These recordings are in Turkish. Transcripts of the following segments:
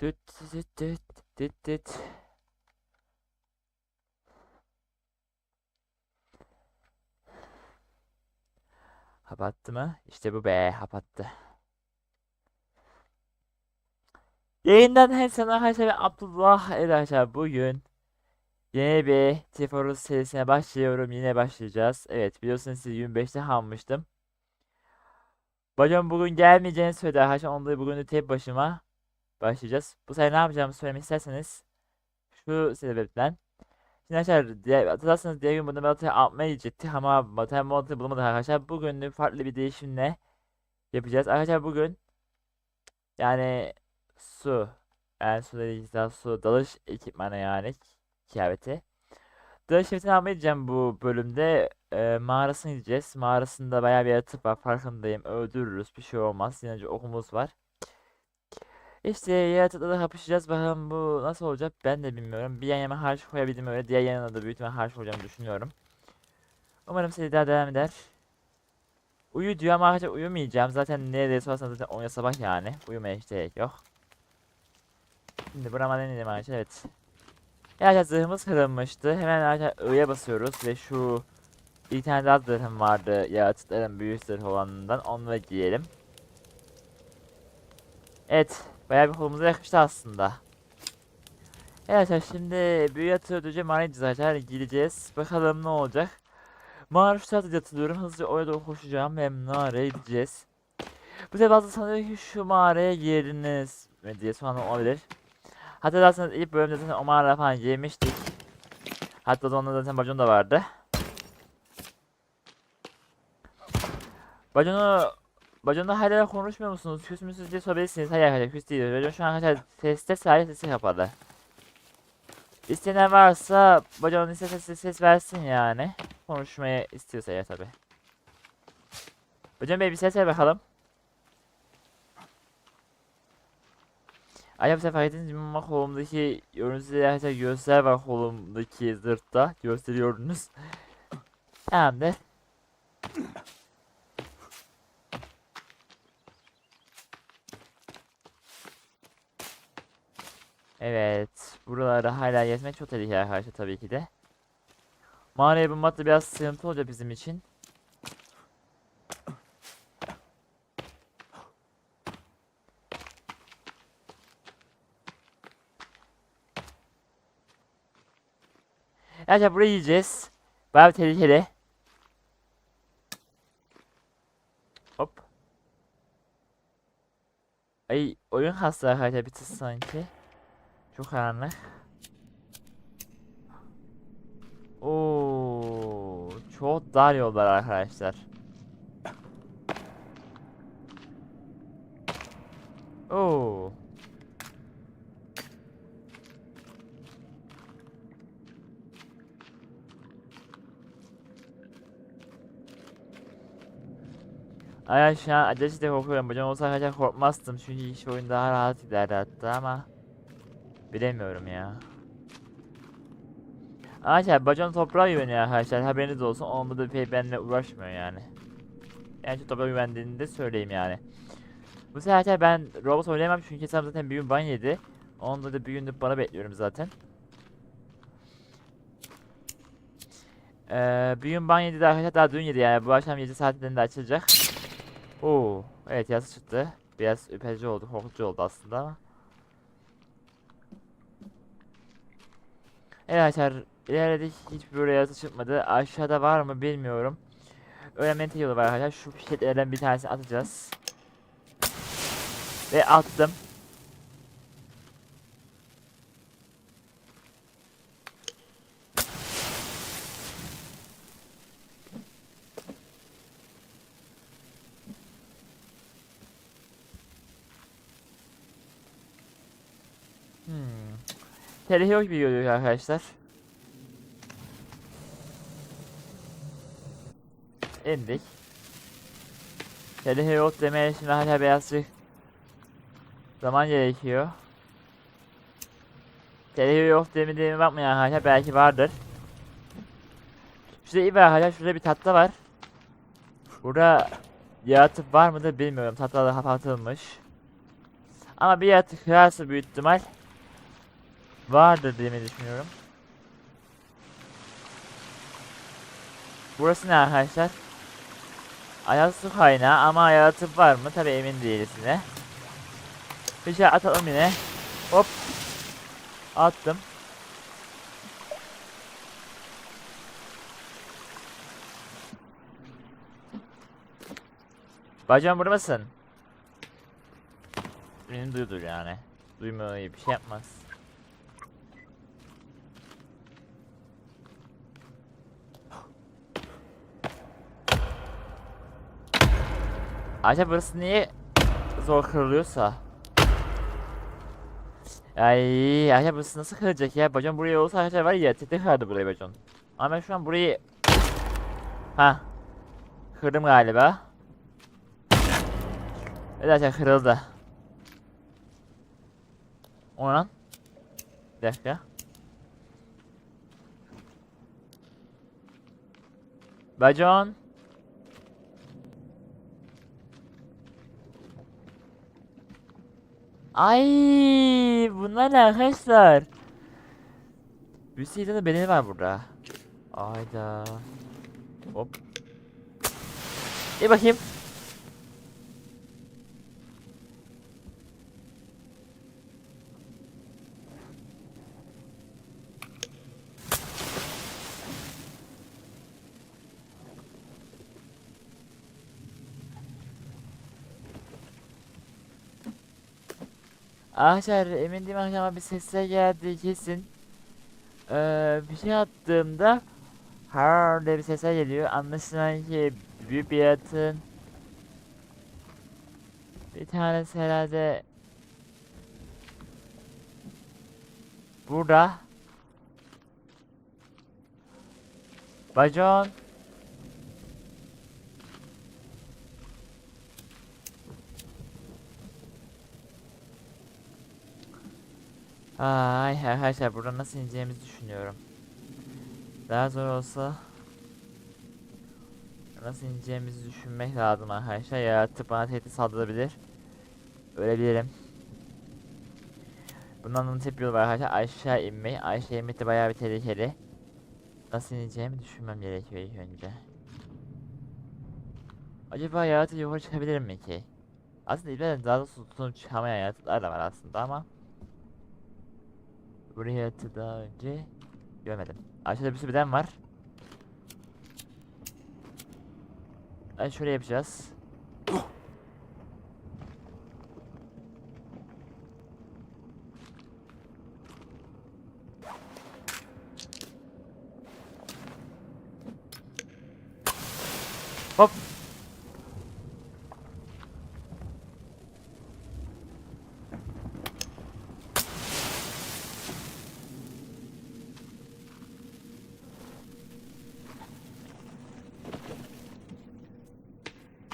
Düt düt düt düt düt. Kapattı mı? İşte bu be kapattı. Yayından her sana arkadaşlar ben Abdullah arkadaşlar bugün yeni bir Triforce serisine başlıyorum yine başlayacağız. Evet biliyorsunuz siz 25'te kalmıştım. Bacım bugün gelmeyeceğini söyledi arkadaşlar ondan bugün de tek başıma başlayacağız. Bu sefer ne yapacağımı söylemek isterseniz şu sebepten. Şimdi arkadaşlar diğer, hatırlarsanız diğer gün bunu Batı'ya atmaya ama Batı'ya Batı'yı bulamadık arkadaşlar. Bugün farklı bir değişimle yapacağız. Arkadaşlar bugün yani su yani su dediğimiz daha su dalış ekipmanı yani kıyafeti. Dalış ekipmanı almaya gideceğim bu bölümde. E, mağarasına gideceğiz. Mağarasında bayağı bir yaratık var farkındayım. Öldürürüz bir şey olmaz. Yine okumuz var. İşte yaratıkla da kapışacağız. Bakalım bu nasıl olacak ben de bilmiyorum. Bir yan yana harç koyabildim öyle. Diğer yanına da büyük ihtimal harç koyacağımı düşünüyorum. Umarım seri daha devam eder. Uyu diyor ama arkadaşlar uyumayacağım. Zaten neredeyse sorarsanız zaten 10 sabah yani. Uyumaya hiç gerek yok. Şimdi burama deneyelim arkadaşlar evet. Arkadaşlar zırhımız kırılmıştı. Hemen arkadaşlar I'ya basıyoruz ve şu bir tane daha zırhım vardı yaratıkların büyük zırh olanından da giyelim. Evet bayağı bir kolumuza yakıştı aslında. Evet arkadaşlar şimdi büyü yatı ödeyeceğim arayacağız arkadaşlar gideceğiz. Bakalım ne olacak. Şu tarafta yatılıyorum hızlıca oraya doğru koşacağım ve mağaraya gideceğiz. Bu sefer bazı sanıyor ki şu mağaraya girdiniz mi diye sonra olabilir. Hatırlarsanız ilk bölümde zaten o mağara falan yemiştik. Hatta o zaman zaten bacon da vardı. Baconu Bacon'da hala konuşmuyor musunuz? Küs müsünüz diye sorabilirsiniz. Hayır hayır küs değil. Bacon şu an arkadaşlar seste sadece sesi kapalı. İsteyen varsa Bacon'un istese ses, ses versin yani. Konuşmayı istiyorsa ya tabi. Bacon Bey bir ses ver bakalım. Ettiniz mi ama kolumdaki yorunuzda arkadaşlar göster var kolumdaki zırhta gösteriyorsunuz. Tamamdır. Evet. Buraları hala gezmek çok tehlikeli arkadaşlar tabii ki de. Mağarayı bulmak da biraz sıkıntı olacak bizim için. Arkadaşlar burayı yiyeceğiz. Bayağı tehlikeli. Hop. Ay oyun hasta arkadaşlar bir sanki. Çok karanlık. Oo, çok dar yollar arkadaşlar. Oo. Ay şu an acele de korkuyorum. Bacım olsa arkadaşlar korkmazdım. Çünkü iş oyun daha rahat giderdi hatta ama. Bilemiyorum ya. Arkadaşlar bacon toprağa güveniyor arkadaşlar haberiniz olsun onda da pek benimle uğraşmıyor yani. Yani şu toprağa güvendiğini de söyleyeyim yani. Bu sefer ben robot oynayamam çünkü hesabım zaten bir gün ban yedi. Onda da bir günlük bana bekliyorum zaten. Ee, bir gün ban yedi de arkadaşlar daha dün yedi yani bu akşam 7 saatinde açılacak. Oo, evet yazı çıktı. Biraz ürpertici oldu, korkutucu oldu aslında ama. Evet arkadaşlar ilerledik hiçbir böyle yazı çıkmadı. Aşağıda var mı bilmiyorum. Öğrenmenin tek yolu var arkadaşlar. Şu fişeklerden bir tanesini atacağız. Ve attım. Yok gibi görünüyor arkadaşlar. indik. Yok demeye şimdi hala birazcık zaman gerekiyor. Tehlike yok demediğime bakmayın hala belki vardır. Şurada iyi var hala şurada bir tatlı var. Burada yaratık var mıdır bilmiyorum. Tatlı kapatılmış. Ama bir yaratık kırarsa büyük ihtimal vardır diye düşünüyorum. Burası ne arkadaşlar? Ayaz su kaynağı ama yaratık var mı? Tabi emin değiliz yine. Bir şey atalım yine. Hop. Attım. Bacım burada mısın? Beni duydur yani. Duymuyor bir şey yapmaz. Acaba burası niye zor kırılıyorsa? Ay, acaba burası nasıl kırılacak ya? Bacon buraya olsa arkadaşlar var ya tete kırardı burayı bacon. Ama ben şu an burayı... Ha. Kırdım galiba. Evet arkadaşlar kırıldı. O ne lan? Bir dakika. Bacon. Ay, bunlar ne arkadaşlar? Bir sürü de bedeni var burada. Ayda. Hop. İyi bakayım. Arkadaşlar emin değilim ama bir sesler geldi kesin. Ee, bir şey attığımda har diye bir sesler geliyor. Anlaşılan ki büyük bir yaratığın bir tanesi herhalde burada. Bacon. Ay arkadaşlar buradan nasıl ineceğimizi düşünüyorum. Daha zor olsa nasıl ineceğimizi düşünmek lazım arkadaşlar. Yaratık bana tehdit saldırabilir. Ölebilirim. Bundan da tek yolu var arkadaşlar. Aşağı inmeyi. Aşağı inmek de bayağı bir tehlikeli. Nasıl ineceğimi düşünmem gerekiyor ilk önce. Acaba yaratık yukarı çıkabilir mi ki? Aslında ileride daha da tutunup çıkamayan yaratıklar da var aslında ama Buraya yaratığı daha önce görmedim. Aşağıda bir sürü beden var. Ay şöyle yapacağız. Hop.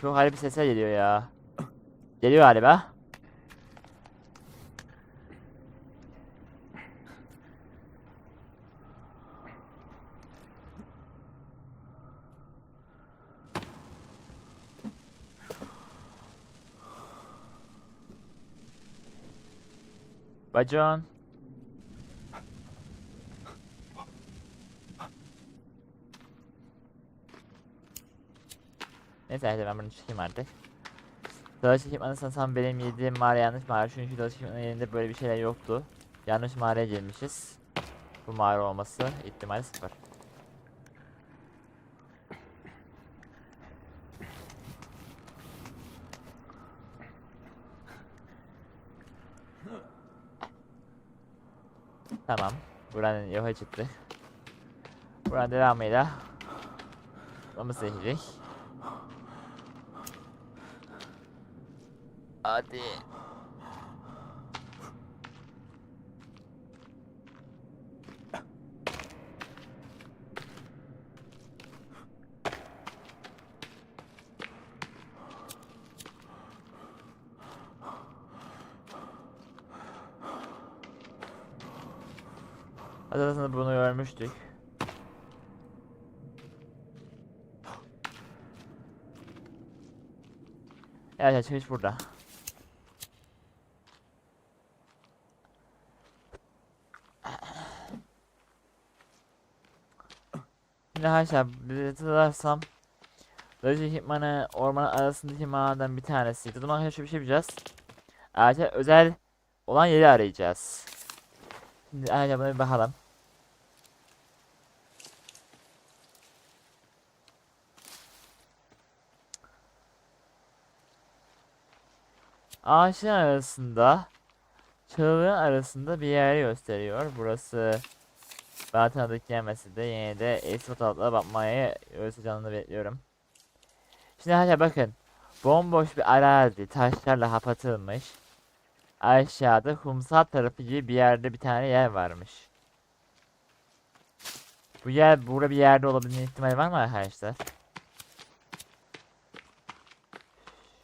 Çok harbi sesler geliyor ya. Geliyor galiba. Bacon. Neyse hadi ben bunu çıkayım artık. Dalış ekipmanı sanırsam benim yediğim mağara yanlış mağara. Çünkü ekipmanının yerinde böyle bir şeyler yoktu. Yanlış mağaraya girmişiz. Bu mağara olması ihtimali sıfır. Tamam. Buranın yola çıktı. Buranın devamıyla Vamos seçecek. Hadi. Aslında bunu görmüştük. Evet çıkış burada. Şimdi arkadaşlar hatırlarsam Lojik Hikman'ı ormanın arasındaki mağaradan bir tanesiydi. O zaman arkadaşlar bir şey yapacağız. Ayrıca özel olan yeri arayacağız. Şimdi ayrıca buna bir bakalım. Ağaçların arasında Çığlığın arasında bir yer gösteriyor. Burası bana tanıdık gelmesi de yine de eski fotoğraflara bakmaya göstereceğini bekliyorum. Şimdi hadi bakın. Bomboş bir arazi taşlarla kapatılmış. Aşağıda kumsal tarafı gibi bir yerde bir tane yer varmış. Bu yer burada bir yerde olabilme ihtimali var mı arkadaşlar?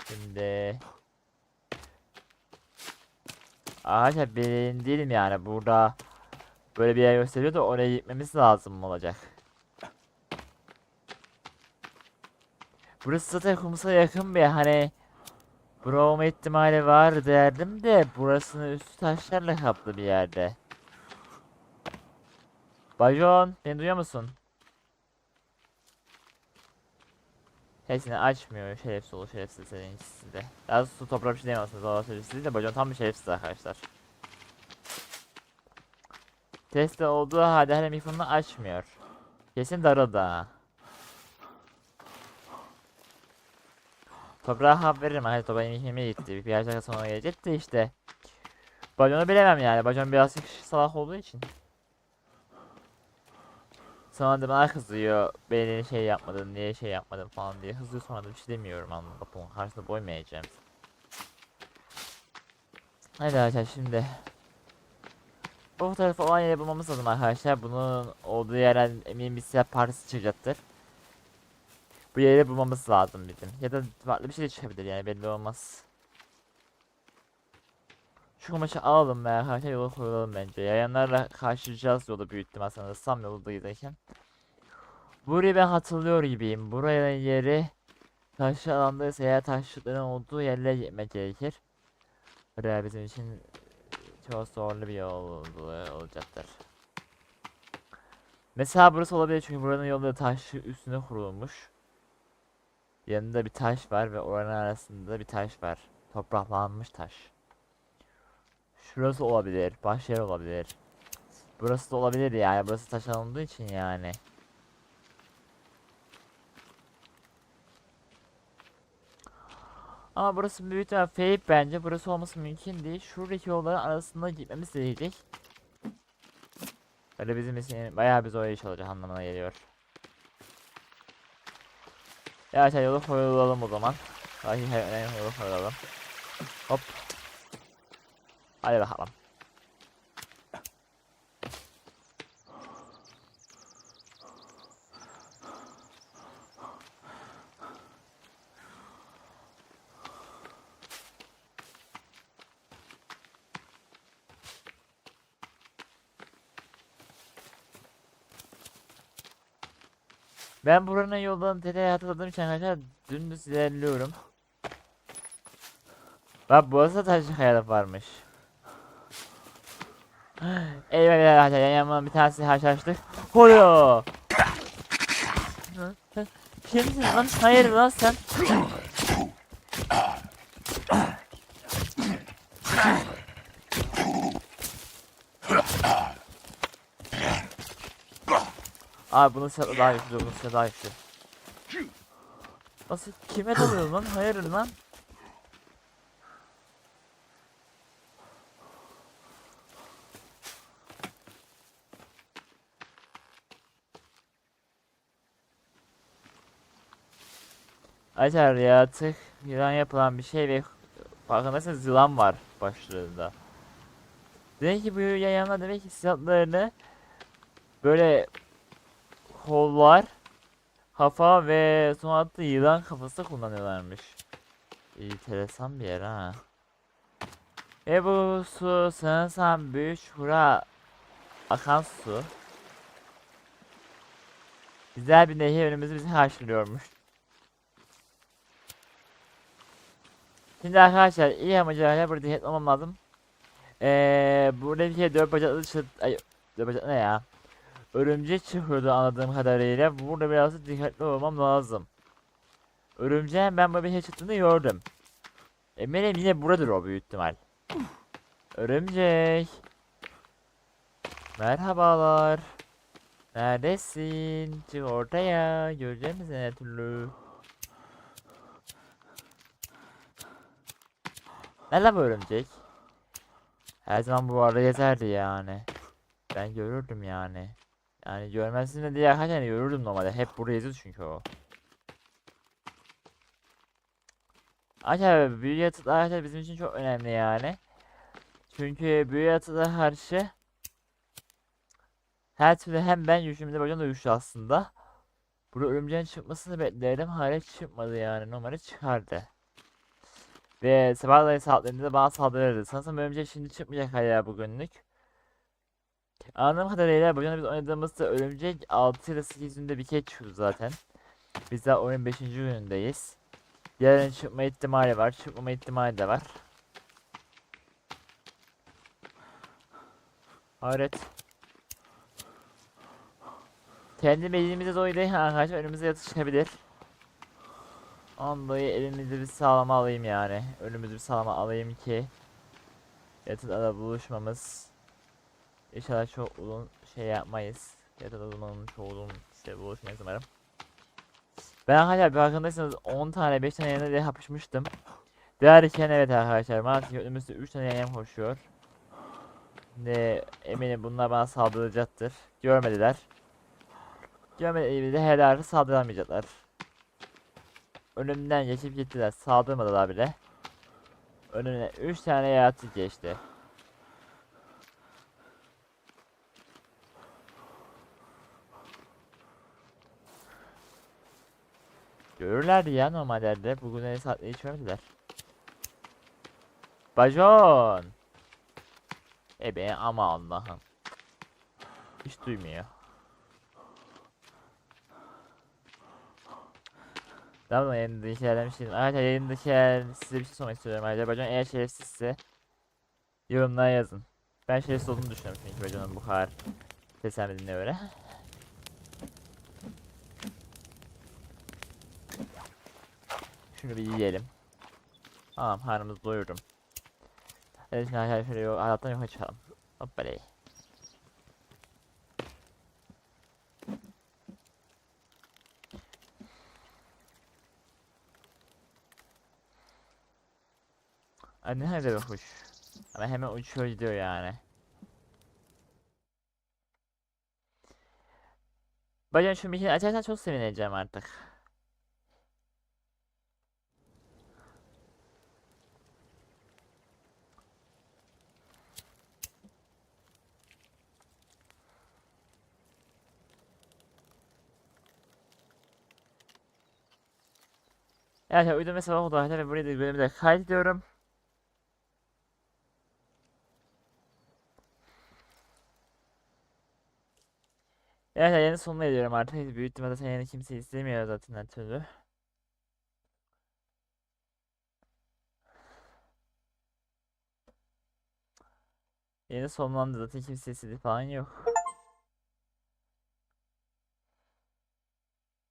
Şimdi Ağaca ben değilim yani burada böyle bir yer gösteriyor da oraya gitmemiz lazım olacak. Burası zaten kumsala yakın bir hani bura olma ihtimali var derdim de burasının üstü taşlarla kaplı bir yerde. Bajon beni duyuyor musun? Hepsini açmıyor şerefsiz olur şerefsiz senin size. Daha su toprağı bir şey diyemezsiniz o şerefsiz de bacan tam bir şerefsiz arkadaşlar. Tesla olduğu halde hala mikrofonunu açmıyor. Kesin darıldı. Toprağa hap veririm. Hadi toprağa yemeğe gitti. Bir yaşa sonra gelecek de işte. Baconu bilemem yani. Bacon birazcık salak olduğu için. Sonra da bana kızıyor. Beni şey yapmadın, niye şey yapmadın falan diye. Hızlı sonra da bir şey demiyorum anladın. Bak bunun karşısında boymayacağım. Hadi arkadaşlar şimdi. Bu fotoğrafı olan yere bulmamız lazım arkadaşlar. Bunun olduğu yerden eminim bir silah partisi çıkacaktır. Bu yeri bulmamız lazım bizim. Ya da farklı bir şey de çıkabilir yani belli olmaz. Şu kumaşı alalım ve arkadaşlar yola koyulalım bence. Yayanlarla karşılayacağız yolu büyük ihtimal sanırsam yolda giderken. Burayı ben hatırlıyor gibiyim. Buraya yeri taşlı alandaysa eğer taşlıkların olduğu yerlere gitmek gerekir. Buraya bizim için çok zorlu bir yol ol- olacaktır. Mesela burası olabilir çünkü buranın yolu taş üstüne kurulmuş. Yanında bir taş var ve oranın arasında bir taş var. Topraklanmış taş. Şurası olabilir, başka yer olabilir. Burası da olabilir yani. Burası taş alındığı için yani. Ama burası büyük ihtimal fake bence. Burası olması mümkün değil. Şuradaki yolların arasında gitmemiz gerekecek. Böyle bizim için bayağı bir zor iş olacak anlamına geliyor. Ya şey yolu koyulalım o zaman. Belki önemli yolu koyulalım. Hop. Hadi bakalım. Ben buranın yoldan detayı hatırladığım için arkadaşlar dümdüz ilerliyorum. Bak burası da taşlı kayalık varmış. Eyvah eyvah arkadaşlar yan yandan bir tanesi haşhaşlık. Oluyor. Kimsin lan? Hayır lan sen. Abi bunun silahı daha güçlü, bunun silahı daha güçlü. Nasıl kime dalıyorsun lan? Hayır lan. Acar yaratık yılan yapılan bir şey ve farkındaysanız yılan var başlığında. Demek ki bu yayanlar demek ki silahlarını böyle kollar, kafa ve sonra da yılan kafası kullanıyorlarmış. Enteresan bir yer ha. Ve bu su sanırsam büyük çukura akan su. Güzel bir nehir önümüzü bizi karşılıyormuş. Şimdi arkadaşlar iyi amacıyla burada dikkatli olmam lazım. Ee, burada bir kere dört bacaklı çıt... Ay, dört bacaklı ne ya? Örümcek çıkıyordu anladığım kadarıyla. Burada biraz dikkatli olmam lazım. Örümceğin ben böyle bir şey çıktığını gördüm. Eminim yine buradır o büyük ihtimal. Örümcek. Merhabalar. Neredesin? Çık ortaya. Göreceğim seni her türlü. Nerede bu örümcek? Her zaman bu arada gezerdi yani. Ben görürdüm yani. Yani görmezsin de diye arkadaşlar yani görürdüm normalde. Hep burada geziyordu çünkü o. Arkadaşlar büyü yatılar arkadaşlar bizim için çok önemli yani. Çünkü büyü yatılara karşı her türlü hem ben güçlüğümde bacım da güçlü aslında. Burada örümceğin çıkmasını beklerim. Hala çıkmadı yani. Normalde çıkardı. Ve sabahları saatlerinde de bana saldırırdı. Sanırsam örümcek şimdi çıkmayacak hala bugünlük. Anladığım kadarıyla bugün biz oynadığımızda örümcek 6 ile 8 günde bir kez çıkıyordu zaten. Biz daha oyun 5. günündeyiz. Yarın çıkma ihtimali var. Çıkmama ihtimali de var. Hayret. Kendi elimizde dolayı değil arkadaşlar önümüze yatış çıkabilir. Ondan elimizi bir sağlama alayım yani. Önümüzü bir sağlama alayım ki yatıda da buluşmamız İnşallah çok uzun şey yapmayız. Yatıda uzun çok uzun işte buluşmayız umarım. Ben hala bir farkındaysanız 10 tane 5 tane yanına diye yapışmıştım. Derken evet arkadaşlar maalesef önümüzde 3 tane yan koşuyor. Ne eminim bunlar bana saldıracaktır. Görmediler. Görmediğimde herhalde saldıramayacaklar. Önümden geçip gittiler. Saldırmadılar bile. Önüne 3 tane yaratık geçti. Görürlerdi ya normallerde. Bugün en saatte hiç görmediler. Bajon. Ebe ama Allah'ım. Hiç duymuyor. Tamam yayındaki şeylerden bir şey Arkadaşlar yayındaki şeyler size bir şey sormak istiyorum Bacan eğer şerefsizse yorumlara yazın. Ben şerefsiz olduğunu düşünüyorum çünkü Bacan'ın bu kadar seslenmediğine göre. Şunu bir yiyelim. Tamam karnımızı doyurdum. Evet şimdi arkadaşlar yok, hayattan yok açalım. Hoppaley. Ay ne kadar bir kuş. Ama hemen uçuyor gidiyor yani. Bacan şu mikini açarsan çok sevineceğim artık. Yani uyudum ve sabah oldu ve burayı da bölümde kaydediyorum. Evet yayının sonuna ediyorum artık. Büyük ihtimalle zaten yayını kimse istemiyor zaten her türlü. Yayını sonlandı zaten kimse istediği falan yok.